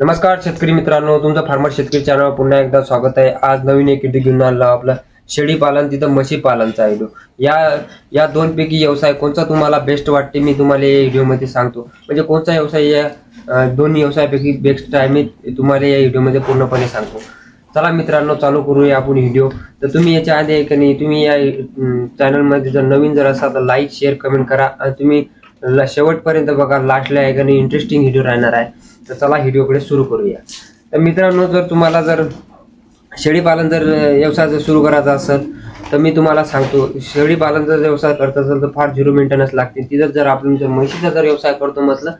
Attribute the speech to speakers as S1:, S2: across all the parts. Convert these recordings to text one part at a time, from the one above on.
S1: नमस्कार शेतकरी मित्रांनो तुमचं फार्मर शेतकरी चॅनल पुन्हा एकदा स्वागत आहे. आज नवीन एक व्हिडिओ घेऊन आला आपला शेळी पालन तिथं म्हशी पालनचा आहे व्हिडिओ या या दोन पैकी व्यवसाय कोणता तुम्हाला बेस्ट वाटते मी तुम्हाला या व्हिडिओमध्ये सांगतो. म्हणजे कोणता व्यवसाय या दोन्ही व्यवसायापैकी बेस्ट आहे मी तुम्हाला या व्हिडिओमध्ये पूर्णपणे सांगतो. चला मित्रांनो चालू करूया आपण व्हिडिओ तर तुम्ही याच्या आधी आहे नाही तुम्ही या चॅनलमध्ये जर नवीन जर असाल तर लाईक शेअर कमेंट करा. आणि तुम्ही शेवटपर्यंत बघा लास्टला आहे का नाही इंटरेस्टिंग व्हिडिओ राहणार आहे. तर चला व्हिडिओकडे सुरू करूया. तर मित्रांनो जर तुम्हाला जर शेळीपालन जर व्यवसाय जर सुरू करायचा असेल तर मी तुम्हाला सांगतो शेळीपालन जर व्यवसाय करत असेल तर फार झिरो मेंटेनन्स लागते. तिथं जर आपण जर म्हशीचा जर व्यवसाय करतो म्हटलं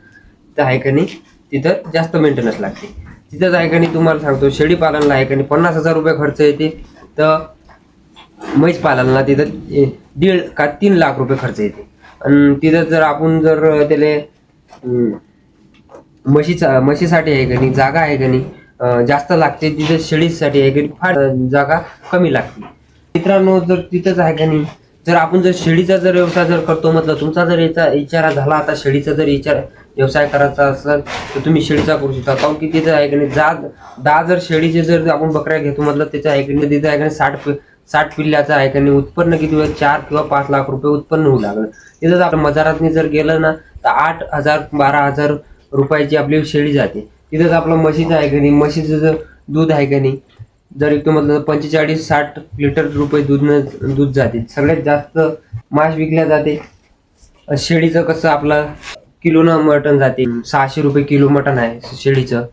S1: तर आहे का नाही तिथं जास्त मेंटेनन्स लागते. तिथंच आहे का नाही तुम्हाला सांगतो शेळीपालनला आहे का नाही पन्नास हजार रुपये खर्च येते. तर म्हैस पालनला तिथं दीड का तीन लाख रुपये खर्च येते. आणि तिथं जर आपण जर त्याला म्हशीचा म्हशीसाठी आहे का नाही जागा आहे का नाही जास्त लागते तिथं शेळीसाठी आहे का नाही फार जागा कमी लागते. मित्रांनो जर तिथंच आहे का नाही जर आपण जर शेळीचा जर व्यवसाय जर करतो म्हटलं तुमचा जर याचा इचारा झाला आता शेळीचा जर इचार व्यवसाय करायचा असेल तर तुम्ही शेळीचा करू शकता. काऊन की तिथं आहे की नाही जा दहा जर शेळीचे जर आपण बकऱ्या घेतो म्हटलं त्याच्या आहे की नाही तिथं आहे की नाही साठ साठ पिल्ल्याचं आहे का नाही उत्पन्न किती होईल चार किंवा पाच लाख रुपये उत्पन्न होऊ लागलं. तिथं जर आपण मजारातनी जर गेलं ना तर आठ हजार बारा हजार रुपयाची आपली शेळी जाते. तिथंच आपलं म्हशीचं आहे का नाही? म्हशीचं जर दूध आहे का नाही? जर एक म्हटलं पंचेचाळीस साठ लिटर रुपये दूध दूध जाते. सगळ्यात जास्त मांस विकल्या जाते. शेळीचं कसं आपलं किलोनं मटण जाते. सहाशे रुपये किलो मटण आहे शेळीचं.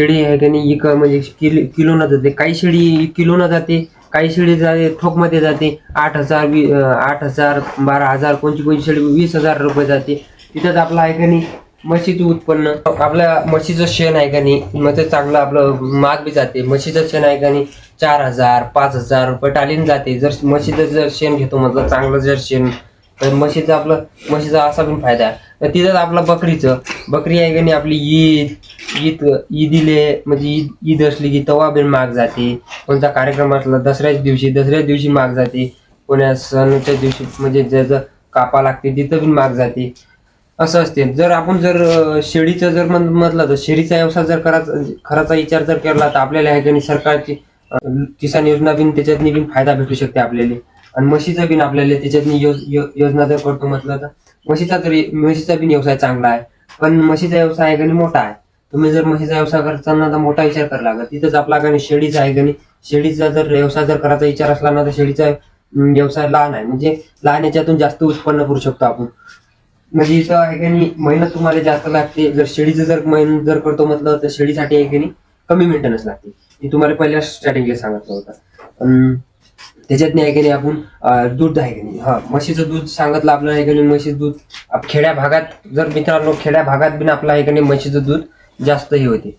S1: शेळी आहे का नाही? एक म्हणजे किलो किलोनं जाते. काही शेळी किलोनं जाते काही शेळी जाते ठोकमध्ये जाते. आठ हजार वी आठ हजार बारा हजार कोणची कोणची शेळी वीस हजार रुपये जाते. तिथंच आपलं आहे का नाही? म्हशीचं उत्पन्न. आपल्या म्हशीचं शेण आहे का नाही? मग ते चांगलं आपलं माग बी जाते. म्हशीचं शेण आहे का नाही? चार हजार पाच हजार रुपये टालीन जाते. जर म्हशीचं जर शेण घेतो म्हटलं चांगलं जर शेण तर म्हशीचं आपलं म्हशीचा असा पण फायदा आहे. तर तिथंच आपलं बकरीचं. बकरी आहे का नाही? आपली ईद ईद ईदीले म्हणजे ईद ईद असली की तवा बिन माग जाते. कोणता कार्यक्रम असला दसऱ्याच दिवशी दसऱ्याच दिवशी माग जाते. कोण्या सणाच्या दिवशी म्हणजे ज्याचं कापा लागते तिथं पण माग जाते. असं असते. जर आपण जर शेळीचं जर म्हटलं तर शेळीचा व्यवसाय जर करायचा खराचा विचार जर केला तर आपल्याला ह्या का सरकारची किसान योजना बिन त्याच्यातनी बिन फायदा भेटू शकते आपल्याला. आणि म्हशीचा बिन आपल्याला त्याच्यातनी योजना जर करतो म्हटलं तर म्हशीचा तरी म्हशीचा बिन व्यवसाय चांगला आहे. पण म्हशीचा व्यवसाय आहे का नाही मोठा आहे. तुम्ही जर म्हशीचा व्यवसाय करताना तर मोठा विचार करावा लागेल. तिथंच आपला गाणी शेळीचा आहे का नाही शेळीचा जर व्यवसाय जर करायचा विचार असला ना तर शेळीचा व्यवसाय लहान आहे. म्हणजे लहान याच्यातून जास्त उत्पन्न करू शकतो आपण. म्हणजे इथं आहे का नाही मेहनत तुम्हाला जास्त लागते. जर शेळीचं जर मेहनत जर करतो म्हटलं तर शेळीसाठी आहे की नाही कमी मेंटेनन्स लागते. मी तुम्हाला पहिल्या स्टार्टिंगला सांगितलं होतं. त्याच्यात नाही आहे की नाही आपण दूध आहे की नाही. हा म्हशीचं दूध सांगितलं आपलं आहे की नाही म्हशीचं दूध खेड्या भागात जर मित्रांनो खेड्या भागात बिन आपलं आहे की नाही म्हशीचं दूध जास्त हे होते.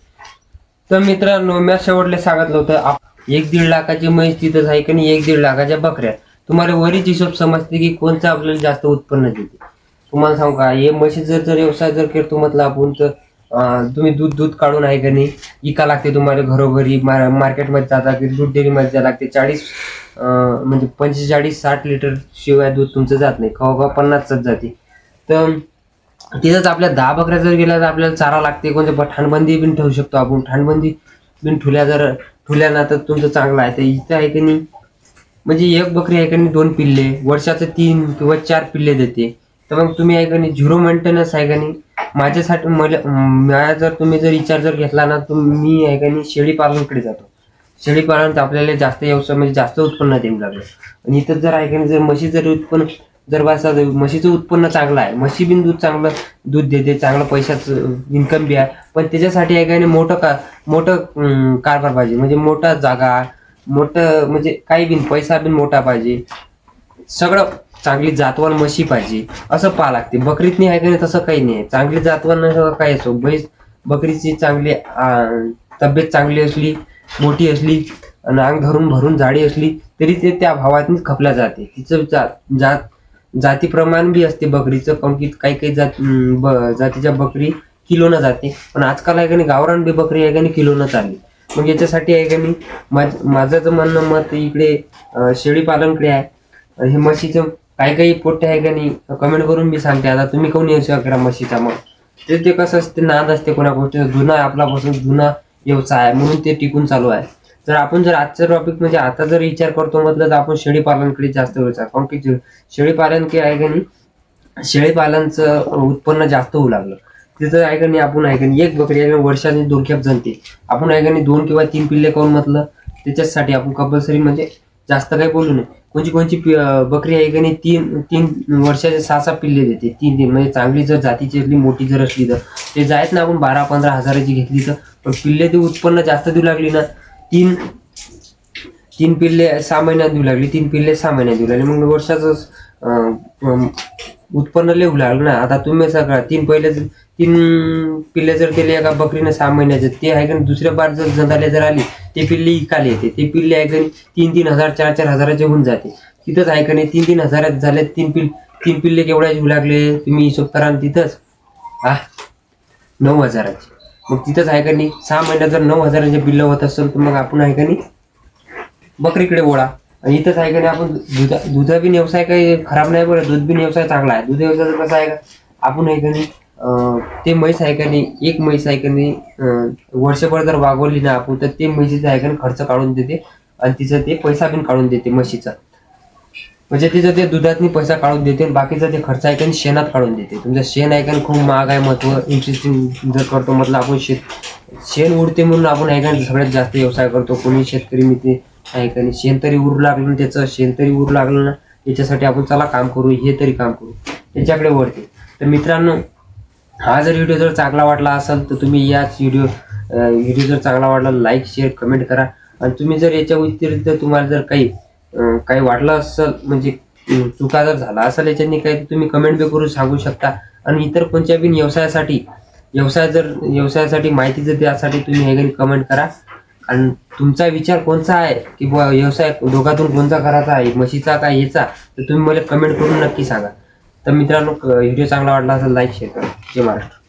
S1: तर मित्रांनो मी शेवटले सांगितलं होतं एक दीड लाखाची म्हैस तिथंच आहे की नाही एक दीड लाखाच्या बकऱ्या. तुम्हाला वरीच हिशोब समजते की कोणतं आपल्याला जास्त उत्पन्न देते. तुम्हाला सांगू का हे म्हशी जर व्यवसाय जर करतो म्हटलं आपण तर तुम्ही दूध दूध काढून आहे का नाही? इका लागते तुम्हाला घरोघरी मा- मार्केटमध्ये जाता की दूध डेअरीमध्ये जायला लागते. चाळीस म्हणजे पंचेचाळीस साठ लिटर शिवाय दूध तुमचं जात नाही. खवा खवा पन्नासच जाते. तर तिथंच आपल्या दहा बकऱ्या जर गेल्या तर आपल्याला चारा लागते. कोणते ठाणबंदी बिन ठेवू शकतो आपण. ठाणबंदी बिन ठुल्या जर ठुल्या ना तर तुमचं चांगलं आहे. तर इथं आहे की नाही? म्हणजे एक बकरी आहे का नाही? दोन पिल्ले. वर्षाचं तीन किंवा चार पिल्ले देते. तर मग तुम्ही आहे का नाही झिरो मेंटेनन्स आहे का नाही? माझ्यासाठी मला माझ्या जर तुम्ही जर विचार जर घेतला ना तर मी आहे का नाही शेळीपालनकडे जातो. शेळीपालन तर आपल्याला जास्त व्यवसाय म्हणजे जास्त उत्पन्न देऊ लागलं. आणि इथं जर आहे का नाही जर म्हशी जर उत्पन्न जर बसा म्हशीचं उत्पन्न चांगलं आहे म्हशी बिन दूध चांगलं दूध देते चांगलं पैशाचं इन्कम बी आहे. पण त्याच्यासाठी आहे का नाही मोठं का मोठं कारभार पाहिजे. म्हणजे मोठा जागा मोठं म्हणजे काही बिन पैसा बिन मोठा पाहिजे. सगळं चांगली जातवान म्हशी पाहिजे. असं पाहा लागते. बकरीत नाही आहे का नाही तसं काही नाही. चांगली जातवान काय काही असो. म्हैस बकरीची चांगली तब्येत चांगली असली मोठी असली आणि अंग धरून भरून जाडी असली तरी ते त्या भावातनीच खपल्या जाते. तिचं जात जात जाती प्रमाण बी असते बकरीचं. कारण की काही काही जात ब- जातीच्या बकरी किलोनं जाते. पण आजकाल आहे का नाही गावरान बी बकरी आहे का नाही किलोनं चालली. मग याच्यासाठी आहे का नाही माझ- माझं तर म्हणणं मत इकडे शेळी पालनकडे आहे. हे म्हशीचं काही काही पोट्टे आहे का नाही कमेंट करून मी सांगते. आता तुम्ही कोण व्यवसाय करा म्हशीचा मग? ते ते कसं असते नाद असते कोणा गोष्टी जुना आपल्यापासून जुना व्यवसाय आहे. म्हणून ते टिकून चालू आहे. तर आपण जर आजच्या टॉपिक म्हणजे आता जर विचार करतो म्हटलं तर आपण शेळी पालनकडे जास्त विचार कारण की शेळी पालन के आहे का नाही शेळी पालनचं उत्पन्न जास्त होऊ लागलं. तिथं आहे का नाही आपण आहे का नाही एक बकरी आहे का वर्षाने दोन खेप जनते आपण आहे का नाही दोन किंवा तीन पिल्ले करून म्हटलं त्याच्यासाठी आपण कंपल्सरी म्हणजे जास्त काही बोलू नये. कोणची कोणची बकरी आहे का नाही तीन तीन वर्षाचे सहा सहा पिल्ले देते तीन तीन. म्हणजे चांगली जर जातीची असली मोठी जर असली तर. ते जायत ना आपण बारा पंधरा हजाराची घेतली तर. पण पिल्ले ते उत्पन्न जास्त देऊ लागली ना तीन तीन पिल्ले सहा महिन्यात देऊ लागली तीन पिल्ले सहा महिन्यात देऊ लागले. मग वर्षाचं अं, उत्पन्न लिहू लागलं ना. आता तुम्ही सगळा तीन पहिले जर- तीन पिल्ले जर केले एका बकरीनं सहा महिन्याचे ते आहे का दुसऱ्या बार जर जंदाले जर आली ते पिल्ली इकाले येते. ते पिल्ले आहे का तीन तीन हजार चार चार हजाराचे होऊन जाते. तिथंच आहे का नाही तीन तीन हजारात झाले तीन पिल तीन पिल्ले केवढ्याचे होऊ लागले? तुम्ही हिशोब करा तिथंच. आ नऊ हजाराचे. मग तिथंच आहे का नाही सहा महिन्यात जर नऊ हजाराचे बिल्ल होत असेल तर मग आपण आहे का नाही बकरीकडे ओळा इथंच आहे का नाही आपण दुधा दुधा बी व्यवसाय काही खराब नाही बरं दूध बी व्यवसाय चांगला आहे. दूध व्यवसाय कसं आहे का आपण आहे का नाही ते म्हैस आहे का नाही एक म्हैस आहे का नाही वर्षभर जर वागवली ना आपण तर ते म्हैसीचा आहे का नाही खर्च काढून देते आणि तिचं ते पैसा पण काढून देते म्हशीचा. म्हणजे तिचं ते दुधातनी पैसा काढून देते आणि बाकीचा ते खर्च आहे का शेणात काढून देते. तुमचं शेण आहे का खूप महाग आहे महत्त्व इंटरेस्टिंग जर करतो म्हटलं आपण शेत शेण उरते म्हणून आपण आहे का सगळ्यात जास्त व्यवसाय करतो. कोणी शेतकरी मित्र आहे का नाही? शेण तरी उरू लागलं ना त्याचं शेण तरी उरू लागलं ना याच्यासाठी आपण चला काम करू हे तरी काम करू. त्याच्याकडे वळते तर मित्रांनो हा जर व्हिडिओ जर चांगला वाटला असेल तर तुम्ही याच व्हिडिओ व्हिडिओ जर चांगला वाटला लाईक शेअर कमेंट करा. आणि तुम्ही जर याच्या व्यतिरिक्त तुम्हाला जर काही काही वाटलं असेल म्हणजे चुका जर झाला असेल याच्यानी काही तुम्ही कमेंट बी करून सांगू शकता. आणि इतर कोणत्या बी व्यवसायासाठी व्यवसाय जर व्यवसायासाठी माहिती जर त्यासाठी तुम्ही हे कमेंट करा. आणि तुमचा विचार कोणता आहे? की बुवा व्यवसाय दोघातून कोणता करायचा आहे? म्हशीचा का याचा? तर तुम्ही मला कमेंट करून नक्की सांगा. तर मित्रांनो व्हिडिओ चांगला वाटला असेल लाईक शेअर करा. जय महाराष्ट्र.